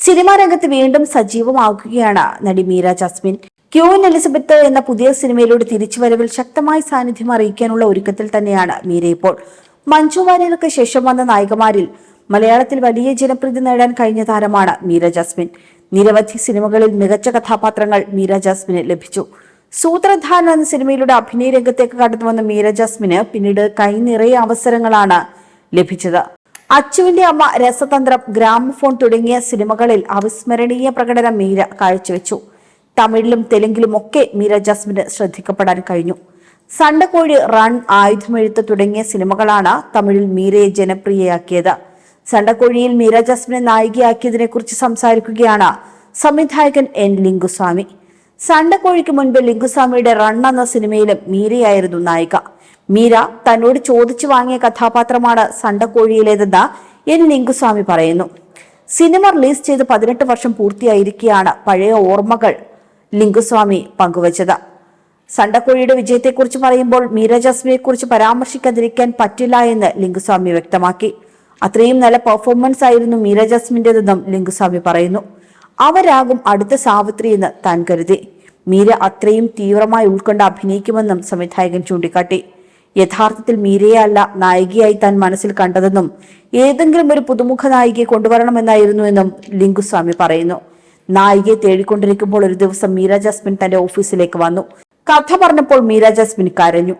Cinema രംഗത്ത് വീണ്ടും സജീവമാകുകയാണ് നടി മീര ജാസ്മിൻ. ക്യൂൻ എലിസബത്ത് എന്ന പുതിയ സിനിമയിലൂടെ തിരിച്ചുവരവിൽ ശക്തമായ സാന്നിധ്യം അറിയിക്കാനുള്ള ഒരുക്കത്തിൽ തന്നെയാണ് മീര ഇപ്പോൾ. മഞ്ജു വാര്യർക്ക് ശേഷം വന്ന നായികമാരിൽ മലയാളത്തിൽ വലിയ ജനപ്രീതി നേടാൻ കഴിഞ്ഞ താരമാണ് മീര ജാസ്മിൻ. നിരവധി സിനിമകളിൽ മികച്ച കഥാപാത്രങ്ങൾ മീര ജാസ്മിന് ലഭിച്ചു. സൂത്രധാരൻ എന്ന സിനിമയിലൂടെ അഭിനയ രംഗത്തേക്ക് കടന്നു വന്ന മീര ജാസ്മിന് പിന്നീട് കൈ നിറയെ അവസരങ്ങളാണ് ലഭിച്ചത്. അച്ചുവിന്റെ അമ്മ രസതന്ത്രം ഗ്രാമഫോൺ തുടങ്ങിയ സിനിമകളിൽ അവിസ്മരണീയ പ്രകടനം മീര കാഴ്ചവെച്ചു. തമിഴിലും തെലുങ്കിലും ഒക്കെ മീര ജസ്മിന് ശ്രദ്ധിക്കപ്പെടാൻ കഴിഞ്ഞു. സണ്ടക്കോഴി റൺ ആയുധമെഴുത്ത് തുടങ്ങിയ സിനിമകളാണ് തമിഴിൽ മീരയെ ജനപ്രിയയാക്കിയത്. സണ്ടക്കോഴിയിൽ മീര ജസ്മിനെ നായികയാക്കിയതിനെ കുറിച്ച് സംസാരിക്കുകയാണ് സംവിധായകൻ എൻ ലിംഗുസ്വാമി. സണ്ടക്കോഴിക്ക് മുൻപ് ലിംഗുസ്വാമിയുടെ റൺ എന്ന സിനിമയിലും മീരയായിരുന്നു നായിക. മീര തന്നോട് ചോദിച്ചു വാങ്ങിയ കഥാപാത്രമാണ് സണ്ടക്കോഴിയിലേതെന്ന് എൻ ലിംഗുസ്വാമി പറയുന്നു. സിനിമ റിലീസ് ചെയ്ത് പതിനെട്ട് വർഷം പൂർത്തിയായിരിക്കെയാണ് പഴയ ഓർമ്മകൾ ലിംഗുസ്വാമി പങ്കുവച്ചത്. സണ്ടക്കോഴിയുടെ വിജയത്തെക്കുറിച്ച് പറയുമ്പോൾ മീര ജസ്മിയെക്കുറിച്ച് കുറിച്ച് പരാമർശിക്കാതിരിക്കാൻ പറ്റില്ല എന്ന് ലിംഗുസ്വാമി വ്യക്തമാക്കി. അത്രയും നല്ല പെർഫോമൻസ് ആയിരുന്നു മീര ജസ്മിന്റെതെന്നും ലിംഗുസ്വാമി പറയുന്നു. അവരാകും അടുത്ത സാവിത്രി എന്ന് താൻ കരുതി. മീര അത്രയും തീവ്രമായി ഉൾക്കൊണ്ട് അഭിനയിക്കുമെന്നും സംവിധായകൻ ചൂണ്ടിക്കാട്ടി. യഥാർത്ഥത്തിൽ മീരയെ അല്ല നായികയായി താൻ മനസ്സിൽ കണ്ടതെന്നും ഏതെങ്കിലും ഒരു പുതുമുഖ നായികയെ കൊണ്ടുവരണമെന്നായിരുന്നു എന്നും ലിംഗുസ്വാമി പറയുന്നു. നായികയെ തേടിക്കൊണ്ടിരിക്കുമ്പോൾ ഒരു ദിവസം മീര ജാസ്മിൻ തന്റെ ഓഫീസിലേക്ക് വന്നു. കഥ പറഞ്ഞപ്പോൾ മീര ജാസ്മിൻ കരഞ്ഞു.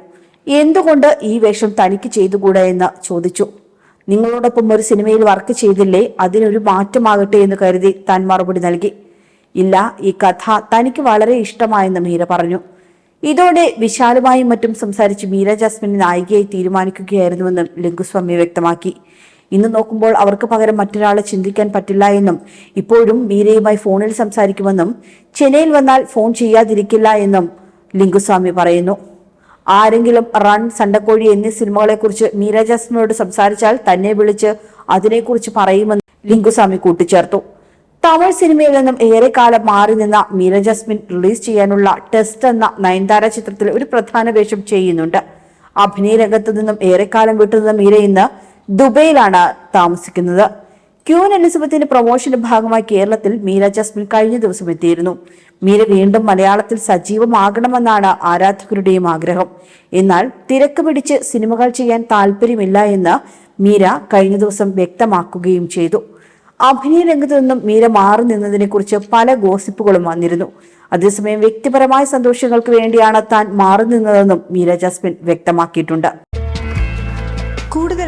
എന്തുകൊണ്ട് ഈ വേഷം തനിക്ക് ചെയ്തുകൂടാ എന്ന് ചോദിച്ചു. നിങ്ങളോടൊപ്പം ഒരു സിനിമയിൽ വർക്ക് ചെയ്തില്ലേ? അതിനൊരു മാറ്റമാകട്ടെ എന്ന് കരുതി താൻ മറുപടി നൽകി. ഇല്ല ഈ കഥ തനിക്ക് വളരെ ഇഷ്ടമായെന്ന് മീര പറഞ്ഞു. ഇതോടെ വിശാലുമായും മറ്റും സംസാരിച്ച് മീര ജാസ്മിനെ നായികയായി തീരുമാനിക്കുകയായിരുന്നുവെന്നും ലിംഗുസ്വാമി വ്യക്തമാക്കി. ഇന്ന് നോക്കുമ്പോൾ അവർക്ക് പകരം മറ്റൊരാളെ ചിന്തിക്കാൻ പറ്റില്ല എന്നും ഇപ്പോഴും മീരയുമായി ഫോണിൽ സംസാരിക്കുമെന്നും ചെന്നൈയിൽ വന്നാൽ ഫോൺ ചെയ്യാതിരിക്കില്ല എന്നും ലിംഗുസ്വാമി പറയുന്നു. ആരെങ്കിലും റൺ സണ്ടക്കോഴി എന്നീ സിനിമകളെക്കുറിച്ച് മീര ജാസ്മിനോട് സംസാരിച്ചാൽ തന്നെ വിളിച്ച് അതിനെക്കുറിച്ച് പറയുമെന്ന് ലിംഗുസ്വാമി കൂട്ടിച്ചേർത്തു. തമിഴ് സിനിമയിൽ നിന്നും ഏറെക്കാലം മാറി നിന്ന മീര ജസ്മിൻ റിലീസ് ചെയ്യാനുള്ള ടെസ്റ്റ് എന്ന നയൻതാര ചിത്രത്തിൽ ഒരു പ്രധാന വേഷം ചെയ്യുന്നുണ്ട്. അഭിനയ രംഗത്ത് നിന്നും ഏറെക്കാലം വിട്ടുനിന്ന മീര ഇന്ന് ദുബൈയിലാണ് താമസിക്കുന്നത്. ക്യൂൻ എലിസബത്തിന്റെ പ്രൊമോഷന്റെ ഭാഗമായി കേരളത്തിൽ മീര ജസ്മിൻ കഴിഞ്ഞ ദിവസം എത്തിയിരുന്നു. മീര വീണ്ടും മലയാളത്തിൽ സജീവമാകണമെന്നാണ് ആരാധകരുടെയും ആഗ്രഹം. എന്നാൽ തിരക്ക് പിടിച്ച് സിനിമകൾ ചെയ്യാൻ താല്പര്യമില്ല എന്ന് മീര കഴിഞ്ഞ ദിവസം വ്യക്തമാക്കുകയും ചെയ്തു. അഭിനയ രംഗത്തു നിന്നും മീര മാറി നിന്നതിനെ കുറിച്ച് പല ഗോസിപ്പുകളും വന്നിരുന്നു. അതേസമയം വ്യക്തിപരമായ സന്തോഷങ്ങൾക്ക് വേണ്ടിയാണ് താൻ മാറി നിന്നതെന്നും മീര ജസ്മിൻ വ്യക്തമാക്കിയിട്ടുണ്ട്.